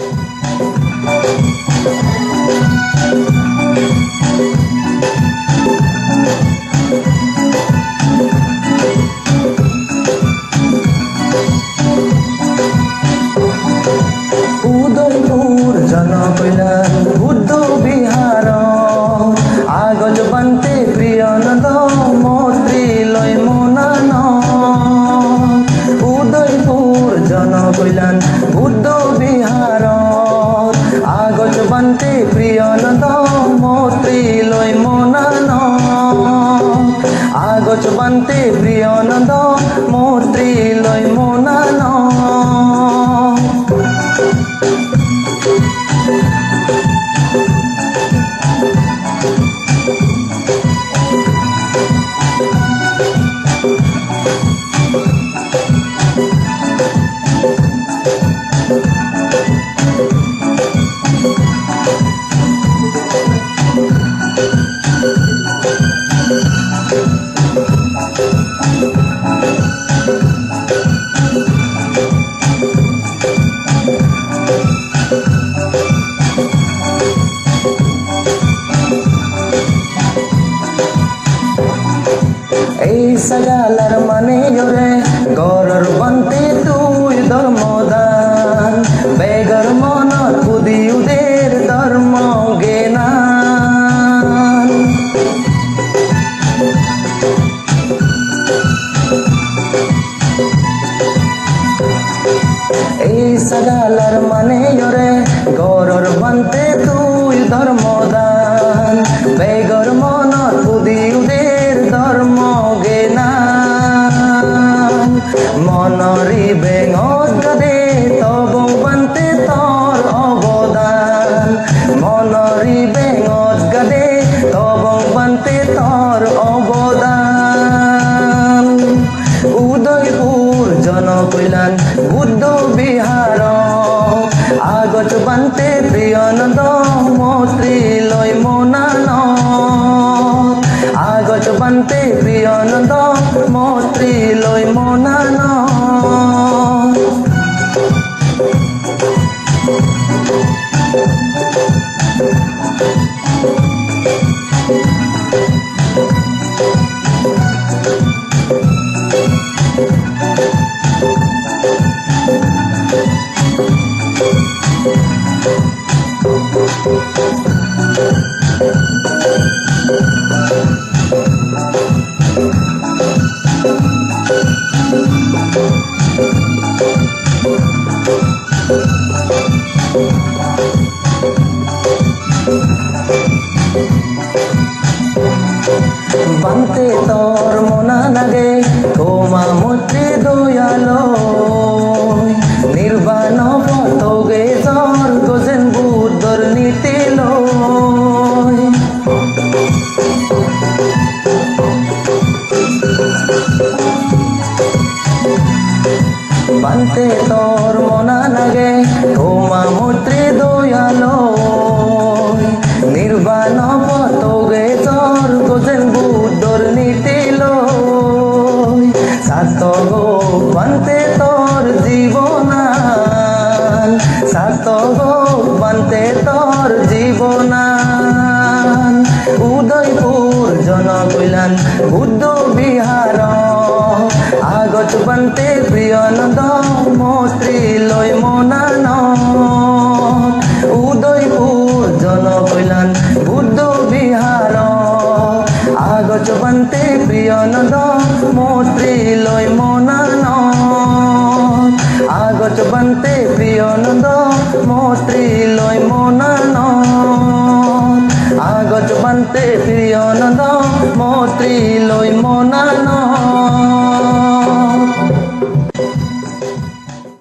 উদয়পুর প্রিয়নন্দ মৈত্রী লয় মনান আগজ বান্তে প্রিয়নন্দ মৈত্রী লয় এই সাগালার মানে জোরে গরর বন্তে তুই ধর্মদান বেগর মন কুদি উদের ধর্ম জ্ঞান এই সাগালার মানে জোরে গরর বন্তে তুই ধর্মদান বেঙত গদে তব বন্তে তর অবদান। মনরি বেঙত গদে তব বন্তে তর অবদান। উদয়পুর জনকৈলান বুদ্ধ বিহার আগত বান্তে প্রিয়নন্দ মৈত্রী আগত বান্তে প্রিয়নন্দ মৈত্রী লয় মনান বান্তে তোর মনা লাগে বান্তে তোর জীবনান। উদয়পুর জনকৈলান, বুদ্ধ বিহার আগত বান্তে প্রিয়নন্দ মৈত্রী লয় মনান উদয়পুর জনকৈলান, বুদ্ধ বিহার আগত বান্তে প্রিয়নন্দ মৈত্রী লয় মনান আগত বান্তে প্রিয়নন্দ মৈত্রী লয় আগত বান্তে প্রিয়নন্দ মৈত্রী লয় মনান